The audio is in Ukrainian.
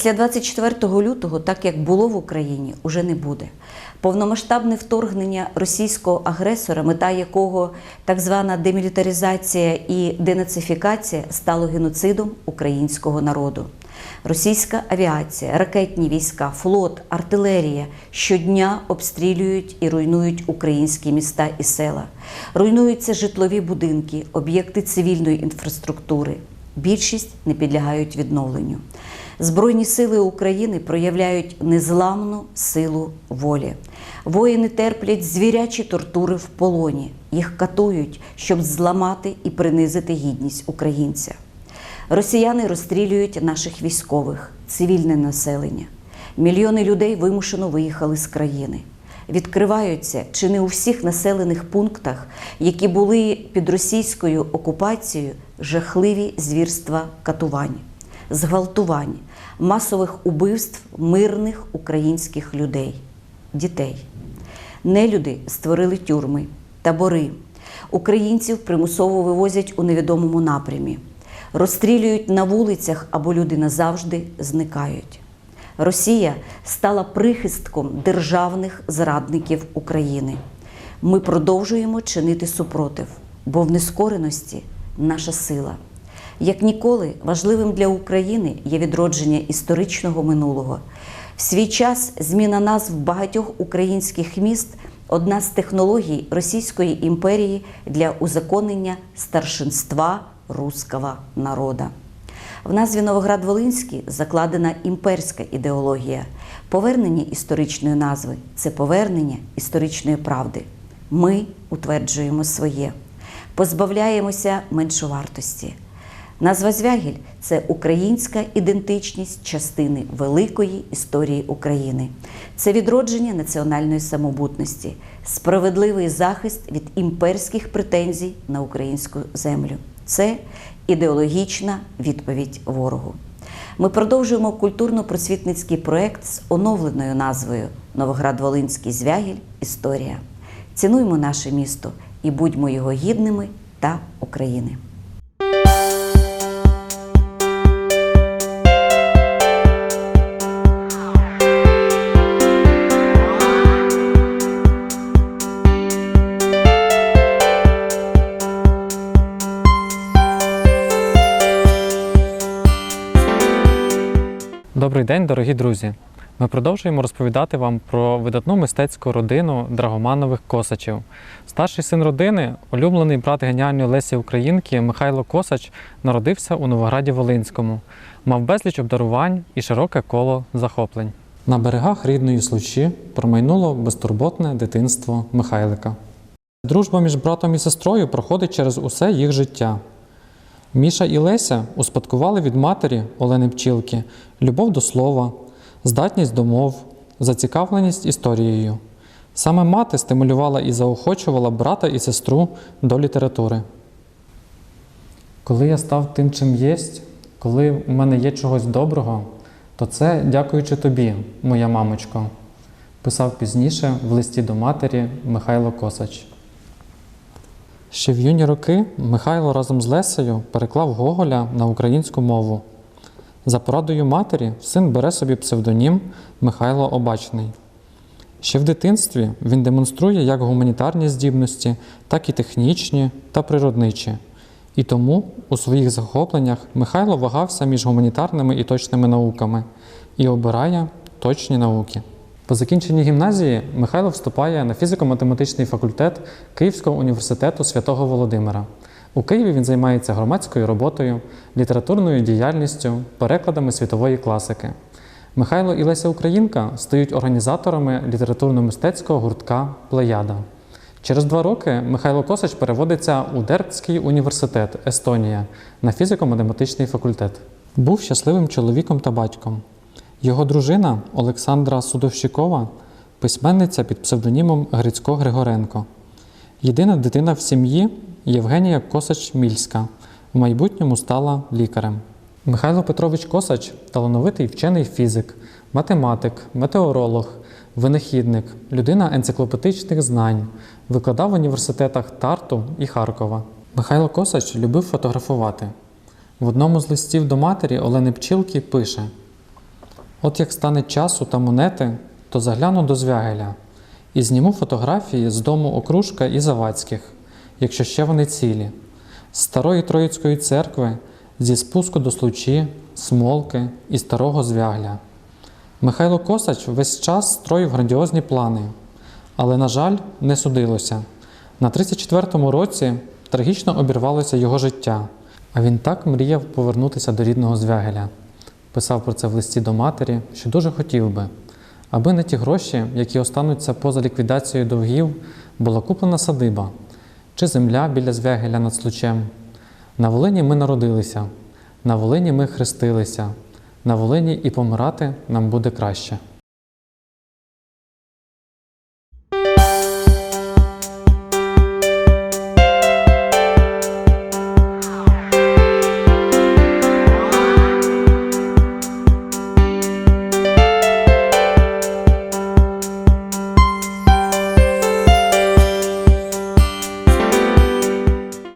Після 24 лютого, так як було в Україні, уже не буде. Повномасштабне вторгнення російського агресора, мета якого так звана демілітаризація і денацифікація стало геноцидом українського народу. Російська авіація, ракетні війська, флот, артилерія щодня обстрілюють і руйнують українські міста і села. Руйнуються житлові будинки, об'єкти цивільної інфраструктури. Більшість не підлягають відновленню. Збройні сили України проявляють незламну силу волі. Воїни терплять звірячі тортури в полоні. Їх катують, щоб зламати і принизити гідність українця. Росіяни розстрілюють наших військових, цивільне населення. Мільйони людей вимушено виїхали з країни. Відкриваються чи не у всіх населених пунктах, які були під російською окупацією, жахливі звірства катувань, зґвалтувань, масових убивств мирних українських людей, дітей. Нелюди створили тюрми, табори. Українців примусово вивозять у невідомому напрямі, розстрілюють на вулицях або люди назавжди зникають. Росія стала прихистком державних зрадників України. Ми продовжуємо чинити супротив, бо в нескореності наша сила. Як ніколи, важливим для України є відродження історичного минулого. В свій час зміна назв багатьох українських міст одна з технологій Російської імперії для узаконення старшинства руського народа. В назві Новоград-Волинський закладена імперська ідеологія. Повернення історичної назви це повернення історичної правди. Ми утверджуємо своє, позбавляємося меншовартості. Назва Звягіль це українська ідентичність частини великої історії України. Це відродження національної самобутності, справедливий захист від імперських претензій на українську землю. Це ідеологічна відповідь ворогу. Ми продовжуємо культурно-просвітницький проект з оновленою назвою Новоград-Волинський Звягіль Історія. Цінуймо наше місто і будьмо його гідними та України. Добрий день, дорогі друзі! Ми продовжуємо розповідати вам про видатну мистецьку родину Драгоманових Косачів. Старший син родини, улюблений брат геніальної Лесі Українки Михайло Косач, народився у Новограді Волинському, мав безліч обдарувань і широке коло захоплень. На берегах рідної случі промайнуло безтурботне дитинство Михайлика. Дружба між братом і сестрою проходить через усе їх життя. Міша і Леся успадкували від матері Олени Пчілки любов до слова, здатність до мов, зацікавленість історією. Саме мати стимулювала і заохочувала брата і сестру до літератури. Коли я став тим, чим єсть, коли в мене є чогось доброго, то це дякуючи тобі, моя мамочко, писав пізніше в листі до матері Михайло Косач. Ще в юні роки Михайло разом з Лесею переклав Гоголя на українську мову. За порадою матері син бере собі псевдонім Михайло Обачний. Ще в дитинстві він демонструє як гуманітарні здібності, так і технічні та природничі. І тому у своїх захопленнях Михайло вагався між гуманітарними і точними науками і обирає точні науки. По закінченні гімназії Михайло вступає на фізико-математичний факультет Київського університету святого Володимира. У Києві він займається громадською роботою, літературною діяльністю, перекладами світової класики. Михайло і Леся Українка стають організаторами літературно-мистецького гуртка Плеяда. Через два роки Михайло Косач переводиться у Дербцький університет Естонія на фізико-математичний факультет. Був щасливим чоловіком та батьком. Його дружина Олександра Судовщикова письменниця під псевдонімом Грицько Григоренко. Єдина дитина в сім'ї Євгенія Косач Мільська. В майбутньому стала лікарем. Михайло Петрович Косач талановитий вчений фізик, математик, метеоролог, винахідник, людина енциклопедичних знань, викладав в університетах Тарту і Харкова. Михайло Косач любив фотографувати. В одному з листів до матері Олени Пчілки пише: От як стане часу та монети, то загляну до Звягеля і зніму фотографії з дому Окружка і Завадських, якщо ще вони цілі, з старої Троїцької церкви, зі спуску до Случі, Смолки і старого Звягля. Михайло Косач весь час строїв грандіозні плани, але, на жаль, не судилося. На 34-му році трагічно обірвалося його життя, а він так мріяв повернутися до рідного Звягеля. Писав про це в листі до матері, що дуже хотів би, аби на ті гроші, які остануться поза ліквідацією довгів, була куплена садиба чи земля біля Звягеля над Случем. На Волині ми народилися, на Волині ми хрестилися, на Волині і помирати нам буде краще.